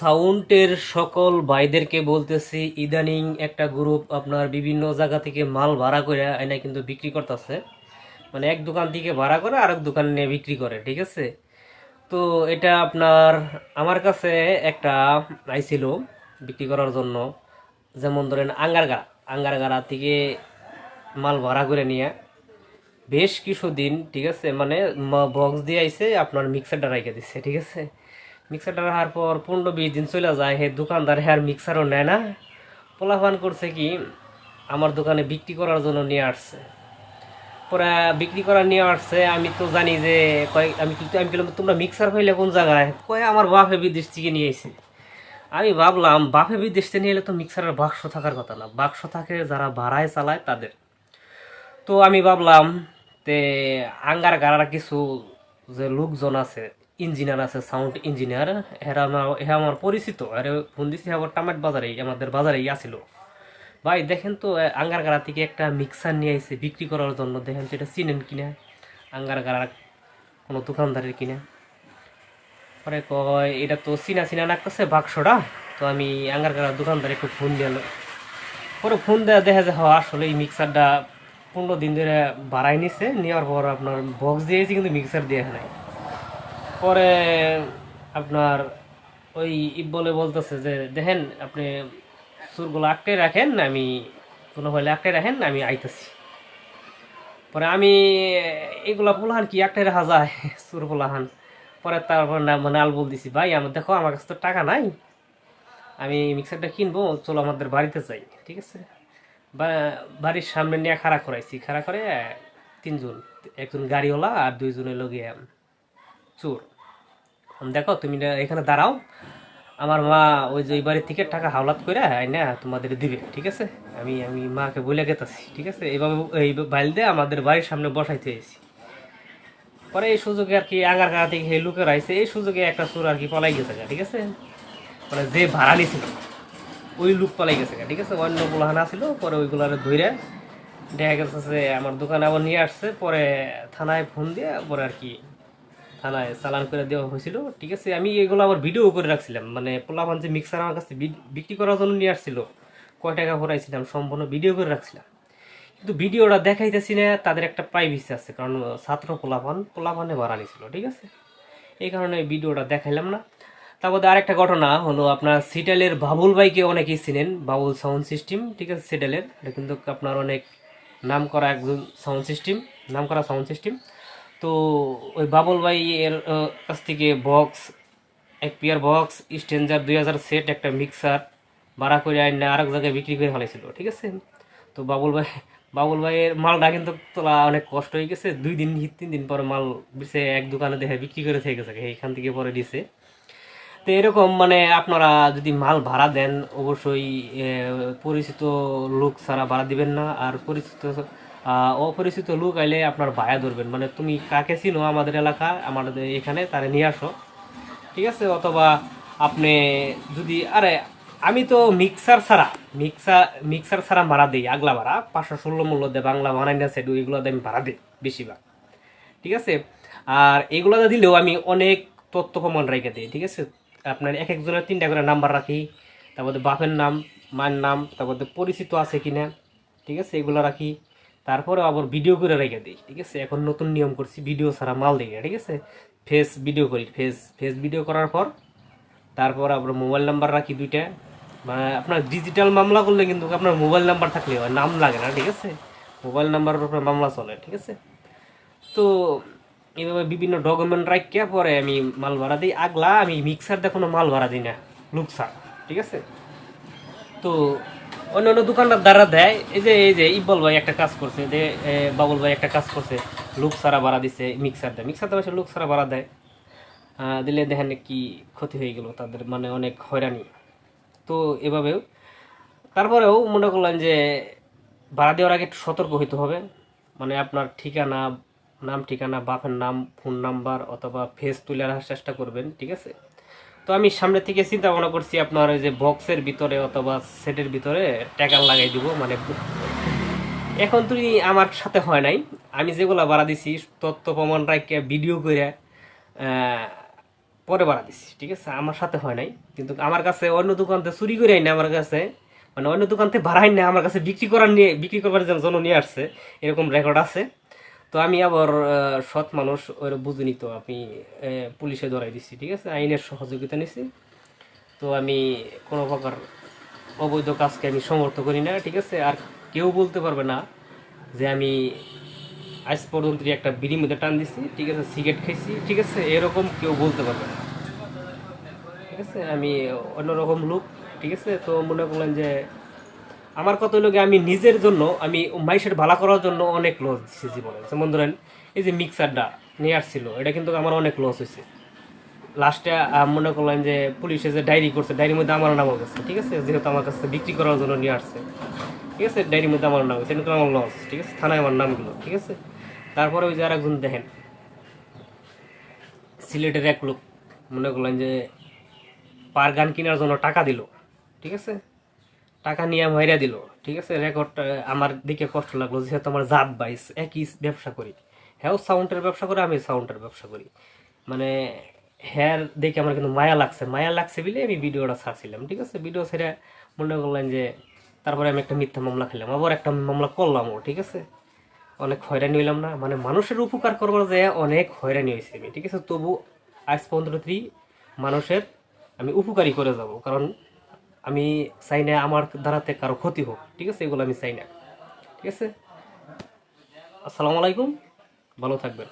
সাউন্ডের সকল ভাইদেরকে বলতেছি, ইদানিং একটা গ্রুপ আপনার বিভিন্ন জায়গা থেকে মাল ভাড়া করে এনে কিন্তু বিক্রি করতেছে। মানে এক দোকান থেকে ভাড়া করে আরেক দোকানে নিয়ে বিক্রি করে, ঠিক আছে? তো এটা আপনার, আমার কাছে একটা আইছিল বিক্রি করার জন্য। যেমন ধরেন আঙ্গারগাড়া আঙ্গারগাড়া থেকে মাল ভাড়া করে নিয়ে বেশ কিছুদিন ঠিক আছে? মানে বক্স দিয়ে আইসে আপনার মিক্সারটা রাখে দিচ্ছে ঠিক আছে? মিক্সারটা রাখার পর পনেরো বিশ দিন চলে যায়, হে দোকানদার, হে আর মিক্সারও নেয় না। পোলাপান করছে কি, আমার দোকানে বিক্রি করার জন্য নিয়ে আসছে। পরে বিক্রি করা নিয়ে আসছে, আমি তো জানি যে কয়েক আমি কিন্তু আমি বললাম, তোমরা মিক্সার হইলে কোন জায়গায়? কয়ে, আমার বাপে বিদেশ থেকে নিয়ে এসে আমি ভাবলাম, বাপে বিদেশ নিয়ে এলে তো মিক্সারের বাক্স থাকার কথা না। বাক্স থাকে যারা ভাড়ায় চালায় তাদের। তো আমি ভাবলাম, তে আঙ্গার গাড়ার কিছু যে লোকজন আছে ইঞ্জিনিয়ার আছে সাউন্ড ইঞ্জিনিয়ার এরা আমার এরা আমার পরিচিত। আরে ফোন দিছি আবার টামাট বাজারেই আমাদের বাজারেই আসিল। ভাই দেখেন তো এ, আঙ্গার গাড়া থেকে একটা মিক্সার নিয়ে আইছে বিক্রি করার জন্য। দেখেন তো এটা চিনেন কিনা? আঙ্গার গাড়ার কোনো দোকানদারের কিনা? পরে কয় এটা তো চিনা চিনা লাগতেছে বাক্সটা। তো আমি আঙ্গার গাড়ার দোকানদার একটু ফোন দিয়ে পরে ফোন দেওয়া দেখা যায় হ্যাঁ, আসলে এই মিক্সারটা পনেরো দিন ধরে বাড়াই নিছে। নেওয়ার পর আপনার বক্স দিয়েছি কিন্তু মিক্সার দিয়ে নাই। পরে আপনার ওই ই বলে বলতেছে যে, দেখেন, আপনি সুরগুলো আটকে রাখেন, আমি কোনো হলে আটকে রাখেন, আমি আইতেছি। পরে আমি, এগুলা পোলাহান কি? একটাই রাখা যায় সুর পোলাহান পরে তারপর মানে আল বল দিছি, ভাই আমার দেখো, আমার কাছে তো টাকা নাই। আমি মিক্সারটা কিনবো, চলো আমাদের বাড়িতে যাই ঠিক আছে? বাড়ির সামনে নিয়ে খাড়া করাইছি, খাড়া করে তিনজন, একজন গাড়িওয়ালা আর দুইজনের লগে চোর। দেখো, তুমি এখানে দাঁড়াও। আমার মা ওই যে ওই বাড়ির থেকে টাকা হাওলাত করে না তোমাদের দিবে, ঠিক আছে? আমি আমি মাকে বলে গেতাছি, ঠিক আছে? এইভাবে, এই বাইল দিয়ে আমাদের বাড়ির সামনে বসাইতে এসেছি পরে এই সুযোগে আর কি আগার গাড়া থেকে লুকের আইছে, এই সুযোগে একটা চোর আর কি পলাই গেছে ঠিক আছে? মানে যে ভাড়া নিছিল, ওই লুক পালাই গেছে ঠিক আছে? অন্য পোলাহানা ছিল পরে ওইগুলারে ধইরে দেখা গেছে আমার দোকানে আবার নিয়ে আসছে, পরে থানায় ফোন দিয়ে পরে আর কি থানায় চালান করে দেওয়া হয়েছিল। ঠিক আছে, আমি এগুলো আবার ভিডিও করে রাখছিলাম। মানে পোলাপান যে মিক্সার আমার কাছে বিক্রি করার জন্য নিয়ে আসছিল, কয় টাকা ভরাইছিলাম সম্পূর্ণ ভিডিও করে রাখছিলাম। কিন্তু ভিডিওটা দেখাইতেছি না, তাদের একটা প্রাইভেসি আছে, কারণ ছাত্র পোলাপান, পোলাপানে ভাড়া নিছিল ঠিক আছে? এই কারণে ভিডিওটা দেখাইলাম না। তারপরে আরেকটা ঘটনা হলো আপনার সিটেলের বাবুল ভাইকে অনেকেই চিনেন, বাবুল সাউন্ড সিস্টেম ঠিক আছে সিটেলের এটা কিন্তু আপনার অনেক নাম করা একজন সাউন্ড সিস্টেম নাম করা সাউন্ড সিস্টেম তো ওই বাবুল ভাই এর কাছ থেকে বক্স এক পেয়ার বক্স স্টেঞ্জার দুই হাজার সেট একটা মিক্সার ভাড়া করে আইনে আরেক জায়গায় বিক্রি করে ফেলেছিল ঠিক আছে? তো বাবুল ভাই, বাবুল ভাইয়ের মালটা কিন্তু তোলা অনেক কষ্ট হয়ে গেছে। দুই দিন, তিন দিন পরে মাল বিছে এক দোকানে দেখে বিক্রি করে থেকে গেছে এইখান থেকে পরে দিছে। তো এরকম মানে আপনারা যদি মাল ভাড়া দেন, অবশ্যই পরিচিত লোক ছাড়া ভাড়া দিবেন না। আর পরিচিত অপরিচিত লোক আইলে আপনার ভায়া ধরবেন। মানে তুমি কাকে চিনো আমাদের এলাকা, আমাদের এখানে, তারে নিয়ে আসো। ঠিক আছে? অথবা আপনি যদি, আরে, আমি তো মিক্সার ছাড়া মিক্সার মিক্সার ছাড়া ভাড়া দিই, আগলা ভাড়া। পাঁচশো ষোলো মূল্য দেয়, বাংলা বানাইনা সেট এগুলো আমি ভাড়া দিই, বেশিরভাগ। ঠিক আছে? আর এগুলো দিলেও আমি অনেক তথ্য প্রমাণ রেখে দিই, ঠিক আছে? আপনার এক একজনের তিনটা করে নাম্বার রাখি, তারপরে বাপের নাম, মায়ের নাম, তারপরে পরিচিত আছে কিনা, ঠিক আছে? এগুলো রাখি। তারপরে আবার ভিডিও করে রেখে দিই, ঠিক আছে? এখন নতুন নিয়ম করছি ভিডিও ছাড়া মাল দিই ঠিক আছে? ফেস ভিডিও করি ফেস ফেস ভিডিও করার পর, তারপর আবার মোবাইল নাম্বার রাখি দুইটা। মানে আপনার ডিজিটাল মামলা করলে কিন্তু আপনার মোবাইল নাম্বার থাকলে হয়, নাম লাগে না, ঠিক আছে? মোবাইল নাম্বারের উপরে মামলা চলে, ঠিক আছে? তো এইভাবে বিভিন্ন ডকুমেন্ট রাখিয়া পরে আমি মাল ভাড়া দিই। আগলা আমি মিক্সার কোনো মাল ভাড়া দিই না লুকসার ঠিক আছে? তো অন্য অন্য দোকানদার দ্বারা দেয়। এই যে এই যে ইকবল ভাই একটা কাজ করছে, যে বাবুল ভাই একটা কাজ করছে, লুক সারা ভাড়া দিছে মিক্সার দেয়। মিক্সার দেওয়া লুক সারা ভাড়া দেয়। দিলে দেখেন কি ক্ষতি হয়ে গেল, তাদের মানে অনেক হয়রানি। তো এভাবেও। তারপরেও মনে করলাম যে ভাড়া দেওয়ার আগে একটু সতর্ক হইতে হবে। মানে আপনার ঠিকানা, নাম ঠিকানা, বাপের নাম ফোন নাম্বার অথবা ফেস তুলে রাখার চেষ্টা করবেন, ঠিক আছে? তো আমি সামনে থেকে চিন্তা ভাবনা করছি আপনার ওই যে বক্সের ভিতরে অথবা সেটের ভিতরে ট্যাগার লাগাই দিব মানে এখন তুই আমার সাথে হয় নাই। আমি যেগুলো বাড়া দিছি, তথ্য প্রমাণ রাখিয়া ভিডিও করে পরে বাড়া দিছি, ঠিক আছে? আমার সাথে হয় নাই। কিন্তু আমার কাছে অন্য দোকান থেকে চুরি করে আইনি আমার কাছে মানে অন্য দোকান থেকে ভাড়াই না আমার কাছে বিক্রি করার নিয়ে, বিক্রি করবার জন্য নিয়ে আসছে, এরকম রেকর্ড আছে। তো আমি আবার সৎ মানুষ, ওর বুঝিনি তো আমি পুলিশে ধরাই দিচ্ছি ঠিক আছে? আইনের সহযোগিতা নিছি। তো আমি কোনো প্রকার অবৈধ কাজকে আমি সমর্থ করি না, ঠিক আছে? আর কেউ বলতে পারবে না যে আমি আজ পর্যন্ত একটা বিড়ি মধ্যে টান দিছি, ঠিক আছে? সিগারেট খাইছি, ঠিক আছে? এরকম কেউ বলতে পারবে না। ঠিক আছে? আমি অন্যরকম লোক, ঠিক আছে? তো মনে করলেন যে আমার কত লোকে আমি নিজের জন্য, আমি মাইসের ভালো করার জন্য অনেক লস দিচ্ছি জীবনে। যেমন ধরেন, এই যে মিক্সারটা নিয়ে আসছিল, এটা কিন্তু আমার অনেক লস হয়েছে। লাস্টে মনে করলাম যে পুলিশে যে ডায়েরি করছে, ডায়েরির মধ্যে আমার নামও গেছে, ঠিক আছে? যেহেতু আমার কাছে বিক্রি করার জন্য নিয়ে আসছে, ঠিক আছে? ডায়েরির মধ্যে আমার নাম গেছে, এটা আমার লস ঠিক আছে? থানায় আমার নামগুলো, ঠিক আছে? তারপরে ওই যে আর আরেকজন দেখেন, সিলেটের এক লোক, মনে করলেন যে পার গান কেনার জন্য টাকা দিল, ঠিক আছে? টাকা নিয়ে মাইরা দিল, ঠিক আছে? রেকর্ডটা আমার দিকে কষ্ট লাগল, যেহেতু আমার জাত বাইস, একই ব্যবসা করি। হ্যাঁ সাউন্ডের ব্যবসা করে, আমি সাউন্ডের ব্যবসা করি। মানে হ্যাঁ দেখে আমার কিন্তু মায়া লাগছে। মায়া লাগছে বলে আমি ভিডিওটা ছাড়ছিলাম, ঠিক আছে? ভিডিও ছেড়ে মনে করলেন যে, তারপরে আমি একটা মিথ্যা মামলা খেলাম, আবার একটা মামলা করলামও ঠিক আছে? অনেক হয়রানি হইলাম না। মানে মানুষের উপকার করবার যায় অনেক হয়রানি হয়েছে আমি, ঠিক আছে? তবু আজ পর্যন্ত মানুষের আমি উপকারী করে যাব, কারণ আমি চাই না আমার দ্বারাতে কারও ক্ষতি হোক, ঠিক আছে? এগুলো আমি চাই না ঠিক আছে? আসসালামু আলাইকুম, ভালো থাকবেন।